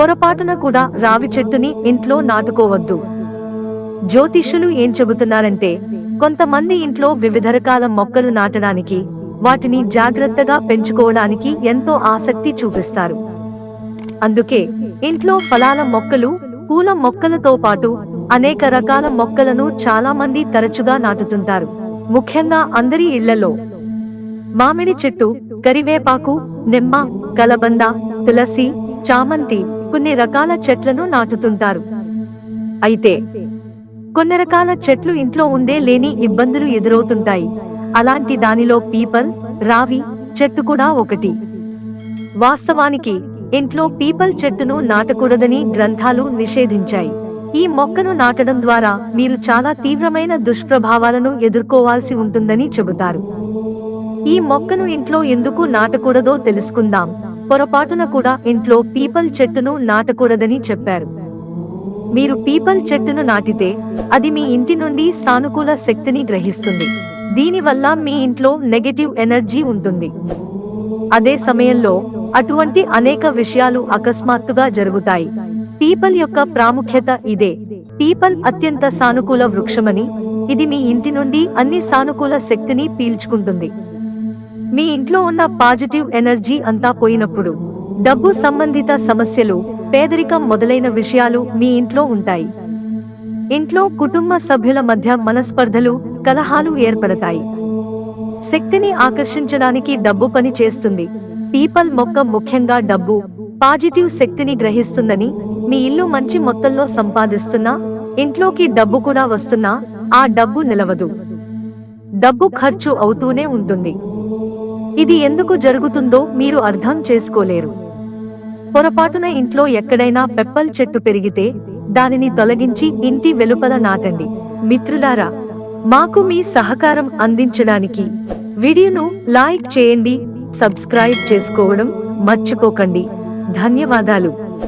పొరపాటున కూడా రావి చెట్టుని ఇంట్లో నాటుకోవద్దు. జ్యోతిష్యులు ఏం చెబుతున్నారంటే కొంతమంది ఇంట్లో వివిధ రకాల మొక్కలు నాటడానికి వాటిని జాగ్రత్తగా పెంచుకోవడానికి ఎంతో ఆసక్తి చూపిస్తారు. అందుకే ఇంట్లో ఫలాల మొక్కలు పూల మొక్కలతో పాటు అనేక రకాల మొక్కలను చాలా మంది తరచుగా నాటుతుంటారు. ముఖ్యంగా అందరి ఇళ్ళలో. మామిడి చెట్టు కరివేపాకు నిమ్మ కలబంద తులసి చామంతి కొన్ని రకాల చెట్లను నాటుతుంటారు. అయితే కొన్ని రకాల చెట్లు ఇంట్లో ఉండే లేని ఇబ్బందులు ఎదురవుతుంటాయి. అలాంటి దానిలో పీపల్ రావి చెట్టు కూడా ఒకటి. వాస్తవానికి ఇంట్లో పీపల్ చెట్టును నాటకూడదని గ్రంథాలు నిషేధించాయి. ఈ మొక్కను నాటడం ద్వారా మీరు చాలా తీవ్రమైన దుష్ప్రభావాలను ఎదుర్కోవాల్సి ఉంటుందని చెబుతారు. ఈ మొక్కను ఇంట్లో ఎందుకు నాటకూడదో తెలుసుకుందాం. పొరపాటున కూడా ఇంట్లో పీపల్ చెట్టును నాటకూడదని చెప్పారు. మీరు పీపల్ చెట్టును నాటితే అది మీ ఇంటి నుండి సానుకూల శక్తిని గ్రహిస్తుంది. దీనివల్ల మీ ఇంట్లో నెగటివ్ ఎనర్జీ ఉంటుంది. అదే సమయంలో అటువంటి అనేక విషయాలు అకస్మాత్తుగా జరుగుతాయి. పీపల్ యొక్క ప్రాముఖ్యత ఇదే. పీపల్ అత్యంత సానుకూల వృక్షమని ఇది మీ ఇంటి నుండి అన్ని సానుకూల శక్తిని పీల్చుకుంటుంది. మీ ఇంట్లో ఉన్న పాజిటివ్ ఎనర్జీ అంతా పోయినప్పుడు డబ్బు సంబంధిత సమస్యలు పేదరికం మొదలైన విషయాలు మీ ఇంట్లో ఉంటాయి. ఇంట్లో కుటుంబ సభ్యుల మధ్య మనస్పర్ధలు కలహాలు ఏర్పడతాయి. శక్తిని ఆకర్షించడానికి డబ్బు పని చేస్తుంది. పీపల్ మొక్క ముఖ్యంగా డబ్బు పాజిటివ్ శక్తిని గ్రహిస్తుందని మీ ఇల్లు మంచి మొత్తంలో సంపాదిస్తున్నా ఇంట్లోకి డబ్బు కూడా వస్తున్నా ఆ డబ్బు నిలవదు. డబ్బు ఖర్చు అవుతూనే ఉంటుంది. ఇది ఎందుకు జరుగుతుందో మీరు అర్థం చేసుకోలేరు. పొరపాటున ఇంట్లో ఎక్కడైనా పెప్పల్ చెట్టు పెరిగితే దానిని తొలగించి ఇంటి వెలుపల నాటండి. మిత్రులారా మాకు మీ సహకారం అందించడానికి వీడియోను లైక్ చేయండి సబ్స్క్రైబ్ చేసుకోవడం మర్చిపోకండి. ధన్యవాదాలు.